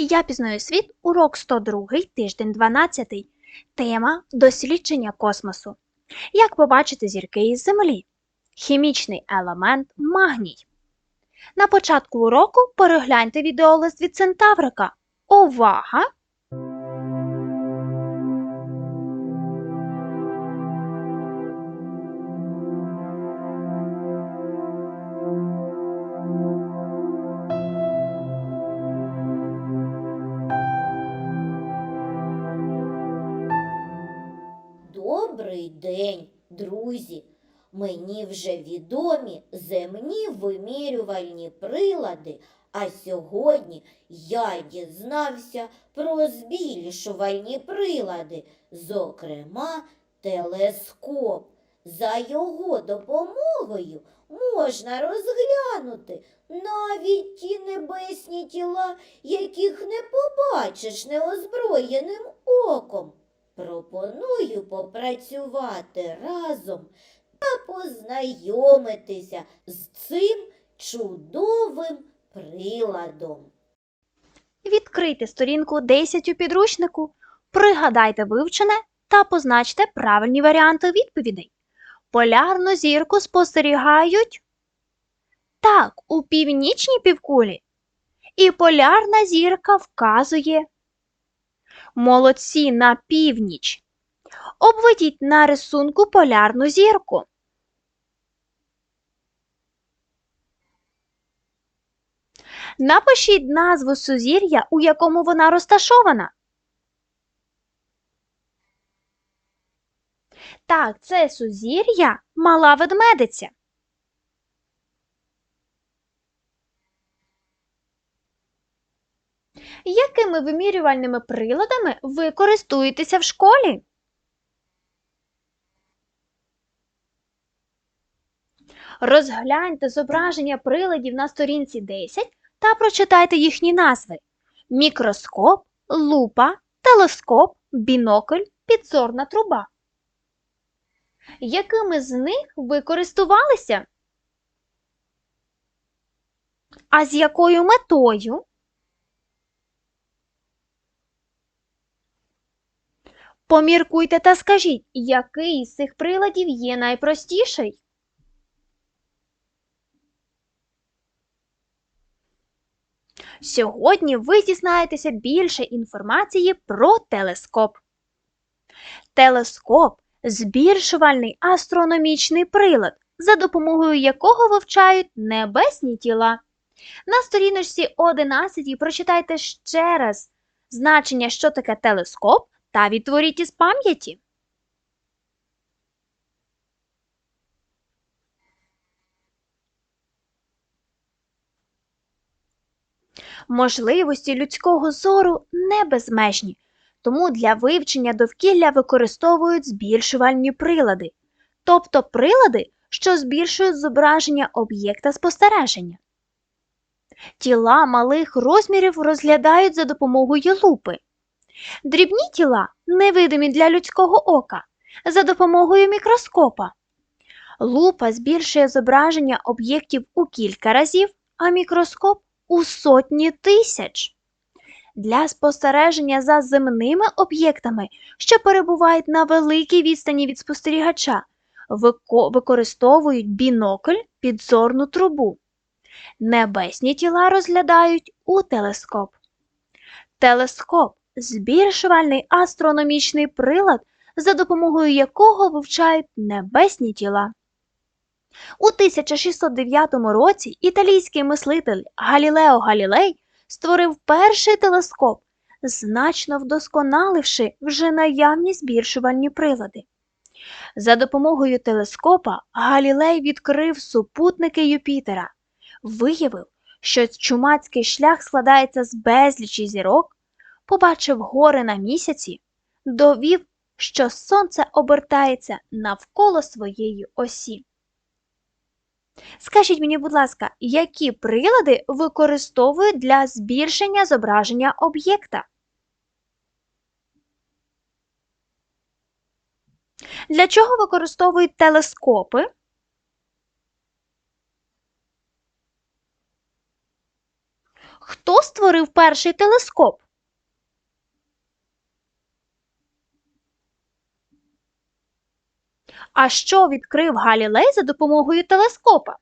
Я пізнаю світ, урок 102, тиждень 12. Тема дослідження космосу. Як побачити зірки із Землі? Хімічний елемент магній. На початку уроку перегляньте відеолист від Центаврика. Увага! Добрий день, друзі! Мені вже відомі земні вимірювальні прилади, а сьогодні я дізнався про збільшувальні прилади, зокрема телескоп. За його допомогою можна розглянути навіть ті небесні тіла, яких не побачиш неозброєним оком. Пропоную попрацювати разом та познайомитися з цим чудовим приладом. Відкрийте сторінку 10 у підручнику, пригадайте вивчене та позначте правильні варіанти відповідей. Полярну зірку спостерігають так, у північній півкулі. І полярна зірка вказує молодці на північ. Обведіть на рисунку полярну зірку. Напишіть назву сузір'я, у якому вона розташована. Так, це сузір'я мала ведмедиця. Якими вимірювальними приладами ви користуєтеся в школі? Розгляньте зображення приладів на сторінці 10 та прочитайте їхні назви: мікроскоп, лупа, телескоп, бінокль, підзорна труба. Якими з них ви користувалися? А з якою метою? Поміркуйте та скажіть, який з цих приладів є найпростіший? Сьогодні ви дізнаєтеся більше інформації про телескоп. Телескоп збільшувальний астрономічний прилад, за допомогою якого вивчають небесні тіла. На сторіночці 11 прочитайте ще раз значення, що таке телескоп, та відтворіть із пам'яті. Можливості людського зору не безмежні, тому для вивчення довкілля використовують збільшувальні прилади, тобто прилади, що збільшують зображення об'єкта спостереження. Тіла малих розмірів розглядають за допомогою лупи. Дрібні тіла невидимі для людського ока за допомогою мікроскопа. Лупа збільшує зображення об'єктів у кілька разів, а мікроскоп у сотні тисяч. Для спостереження за земними об'єктами, що перебувають на великій відстані від спостерігача, використовують бінокль підзорну трубу. Небесні тіла розглядають у телескоп. Телескоп збільшувальний астрономічний прилад, за допомогою якого вивчають небесні тіла. У 1609 році італійський мислитель Галілео Галілей створив перший телескоп, значно вдосконаливши вже наявні збільшувальні прилади. За допомогою телескопа Галілей відкрив супутники Юпітера, виявив, що чумацький шлях складається з безлічі зірок, побачив гори на місяці, довів, що сонце обертається навколо своєї осі. Скажіть мені, будь ласка, які прилади використовують для збільшення зображення об'єкта? Для чого використовують телескопи? Хто створив перший телескоп? А що відкрив Галілей за допомогою телескопа?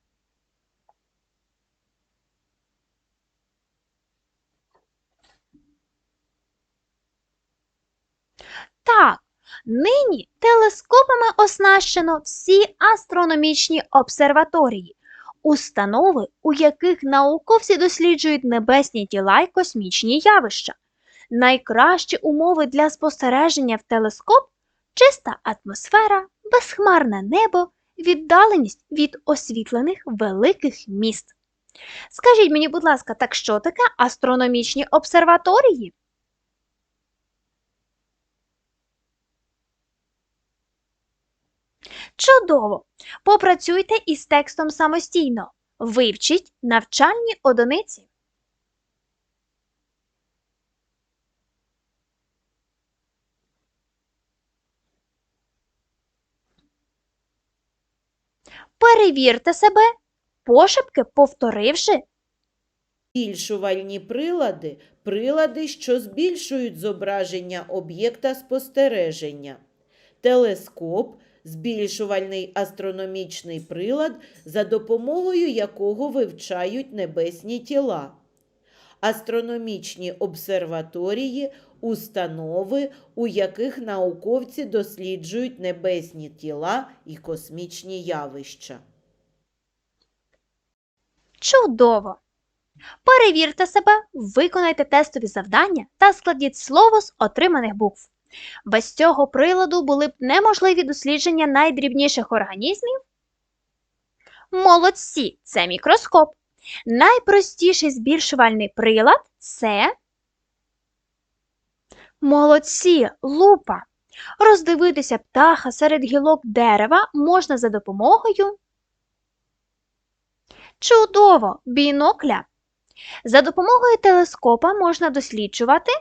Так, нині телескопами оснащено всі астрономічні обсерваторії, установи, у яких науковці досліджують небесні тіла й космічні явища. Найкращі умови для спостереження в телескоп чиста атмосфера, безхмарне небо, віддаленість від освітлених великих міст. Скажіть мені, будь ласка, так що таке астрономічні обсерваторії? Чудово! Попрацюйте із текстом самостійно. Вивчіть навчальні одиниці. Перевірте себе, пошепки повторивши. Збільшувальні прилади прилади, що збільшують зображення об'єкта спостереження. Телескоп збільшувальний астрономічний прилад, за допомогою якого вивчають небесні тіла. Астрономічні обсерваторії установи, у яких науковці досліджують небесні тіла і космічні явища. Чудово! Перевірте себе, виконайте тестові завдання та складіть слово з отриманих букв. Без цього приладу були б неможливі дослідження найдрібніших організмів. Молодці це мікроскоп. Найпростіший збільшувальний прилад це молодці лупа. Роздивитися птаха серед гілок дерева можна за допомогою Чудово! Бінокля. За допомогою телескопа можна досліджувати.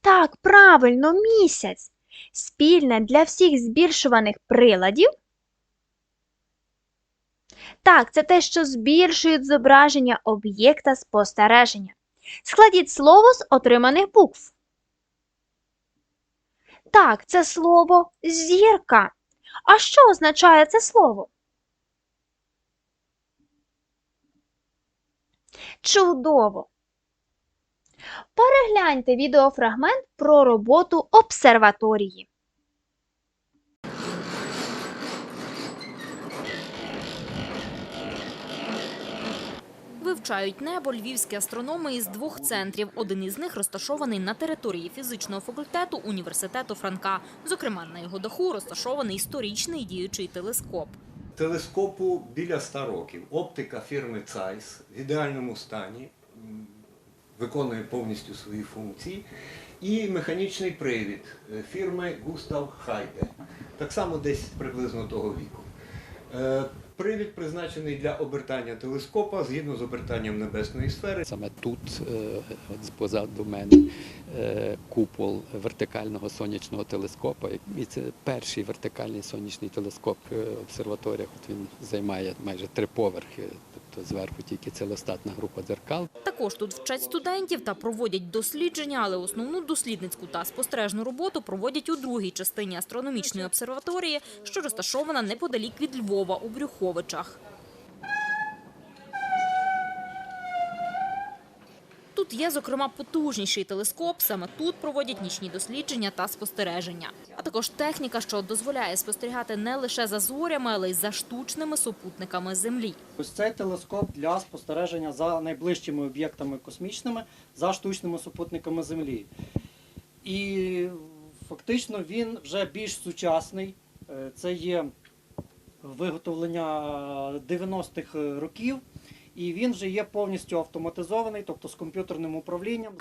Так, правильно, місяць. Спільне для всіх збільшуваних приладів. Так, це те, що збільшують зображення об'єкта спостереження. Складіть слово з отриманих букв. Так, це слово зірка. А що означає це слово? Чудово! Перегляньте відеофрагмент про роботу обсерваторії. Вивчають небо львівські астрономи із двох центрів. Один із них розташований на території фізичного факультету університету Франка. Зокрема, на його даху розташований історичний діючий телескоп. Телескопу біля 100 років. Оптика фірми Zeiss в ідеальному стані, виконує повністю свої функції. І механічний привід е, фірми Густав Хайде. Так само десь приблизно того віку. Привід призначений для обертання телескопа згідно з обертанням небесної сфери. Саме тут, е, от позаду мене, е, купол вертикального сонячного телескопа. І це перший вертикальний сонячний телескоп е, в обсерваторіях. От він займає майже три поверхи, тобто зверху тільки целостатна група дзеркал. Також тут вчать студентів та проводять дослідження, але основну дослідницьку та спостережну роботу проводять у другій частині астрономічної обсерваторії, що розташована неподалік від Львова у Брюховичах. Тут є, зокрема, потужніший телескоп. Саме тут проводять нічні дослідження та спостереження. А також техніка, що дозволяє спостерігати не лише за зорями, але й за штучними супутниками Землі. Ось цей телескоп для спостереження за найближчими об'єктами космічними, за штучними супутниками Землі. І фактично він вже більш сучасний. Е, Це є виготовлення 90-х років, і він вже є повністю автоматизований, тобто з комп'ютерним управлінням.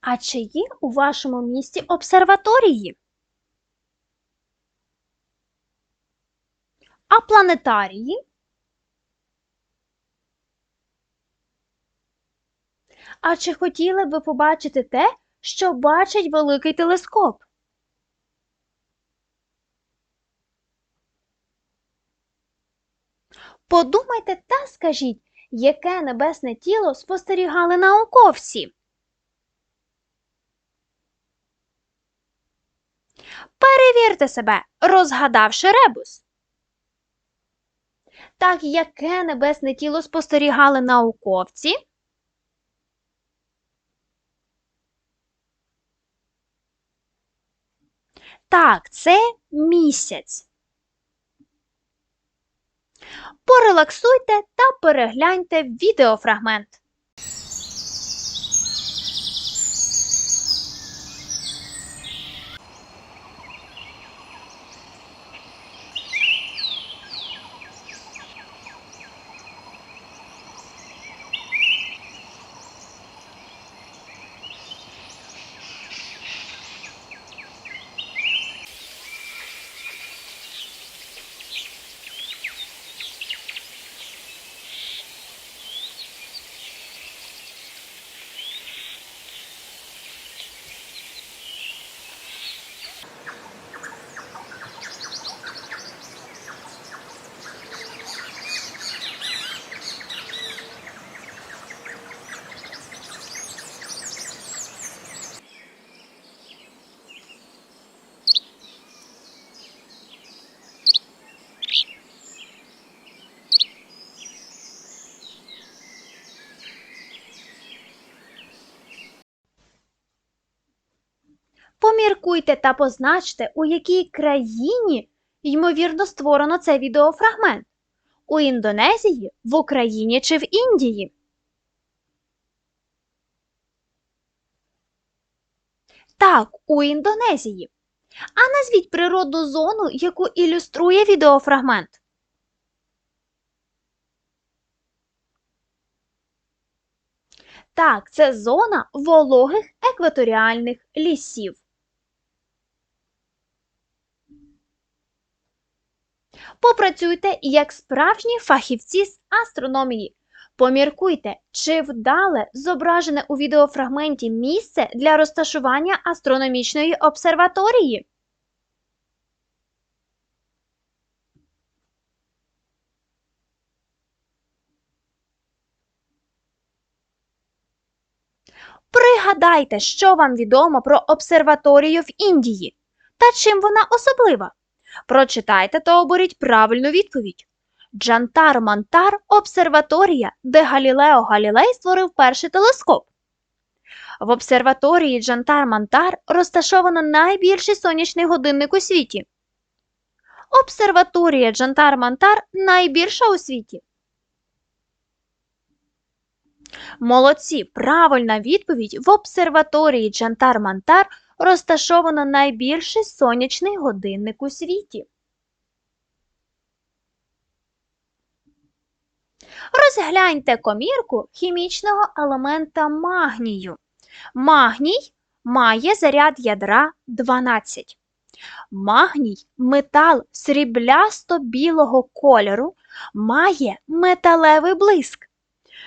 А чи є у вашому місті обсерваторії? А планетарії? А чи хотіли б ви побачити те, що бачить великий телескоп? Подумайте та скажіть, яке небесне тіло спостерігали науковці? Перевірте себе, розгадавши ребус. Так, яке небесне тіло спостерігали науковці? Так, це місяць. Порелаксуйте та перегляньте відеофрагмент. Поміркуйте та позначте, у якій країні ймовірно створено цей відеофрагмент. У Індонезії, в Україні чи в Індії. Так, у Індонезії. А назвіть природну зону, яку ілюструє відеофрагмент. Так, це зона вологих екваторіальних лісів. Попрацюйте як справжні фахівці з астрономії. Поміркуйте, чи вдале зображене у відеофрагменті місце для розташування астрономічної обсерваторії. Пригадайте, що вам відомо про обсерваторію в Індії та чим вона особлива. Прочитайте та оберіть правильну відповідь. Джантар Мантар обсерваторія, де Галілео Галілей створив перший телескоп. В обсерваторії Джантар Мантар розташовано найбільший сонячний годинник у світі. Обсерваторія Джантар Мантар найбільша у світі. Молодці! Правильна відповідь в обсерваторії Джантар Мантар розташовано найбільший сонячний годинник у світі. Розгляньте комірку хімічного елемента магнію. Магній має заряд ядра 12. Магній метал сріблясто-білого кольору має металевий блиск.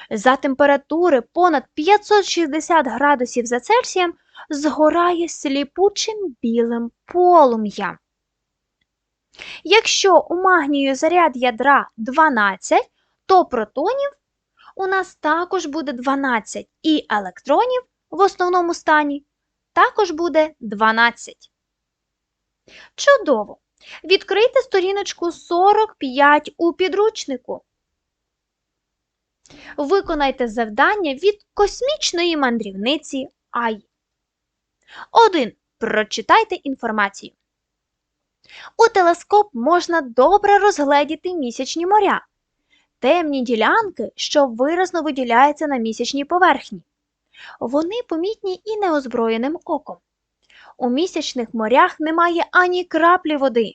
За температури понад 560 градусів за Цельсієм згорає сліпучим білим полум'ям. Якщо у магнію заряд ядра 12, то протонів у нас також буде 12, і електронів в основному стані також буде 12. Чудово! Відкрийте сторіночку 45 у підручнику. Виконайте завдання від космічної мандрівниці Ай. 1. Прочитайте інформацію. У телескоп можна добре розгледіти місячні моря, темні ділянки, що виразно виділяються на місячній поверхні. Вони помітні і неозброєним оком. У місячних морях немає ані краплі води.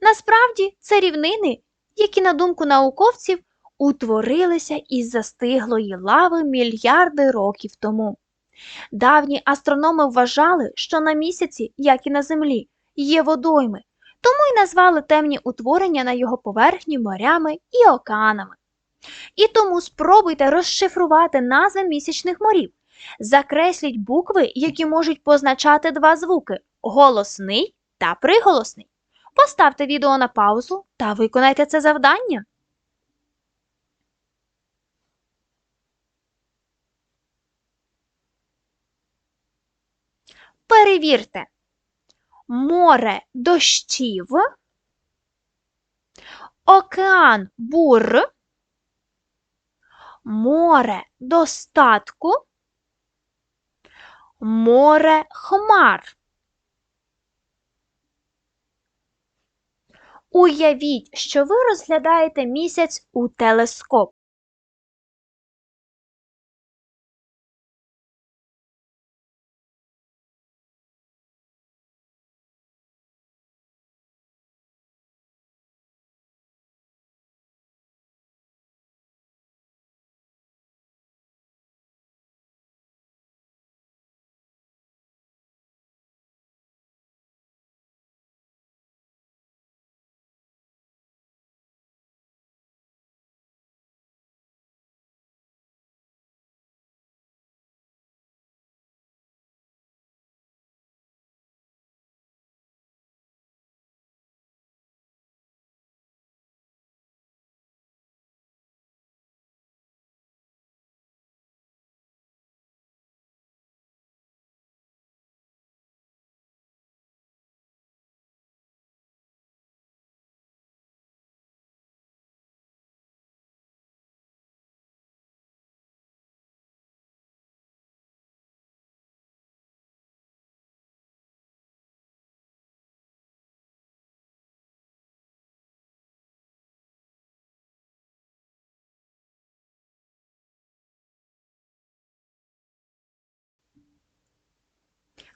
Насправді, це рівнини, які, на думку науковців, утворилися із застиглої лави мільярди років тому. Давні астрономи вважали, що на місяці, як і на землі, є водойми, Тому й назвали темні утворення на його поверхні морями і океанами. І тому спробуйте розшифрувати назви місячних морів. Закресліть букви, які можуть позначати два звуки голосний та приголосний. Поставте відео на паузу та виконайте це завдання. Перевірте. Море дощів, океан бур, море достатку, море хмар. Уявіть, що ви розглядаєте місяць у телескоп.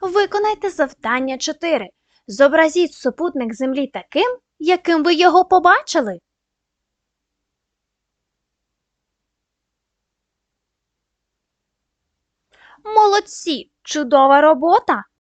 Виконайте завдання 4. Зобразіть супутник Землі таким, яким ви його побачили. Молодці! Чудова робота!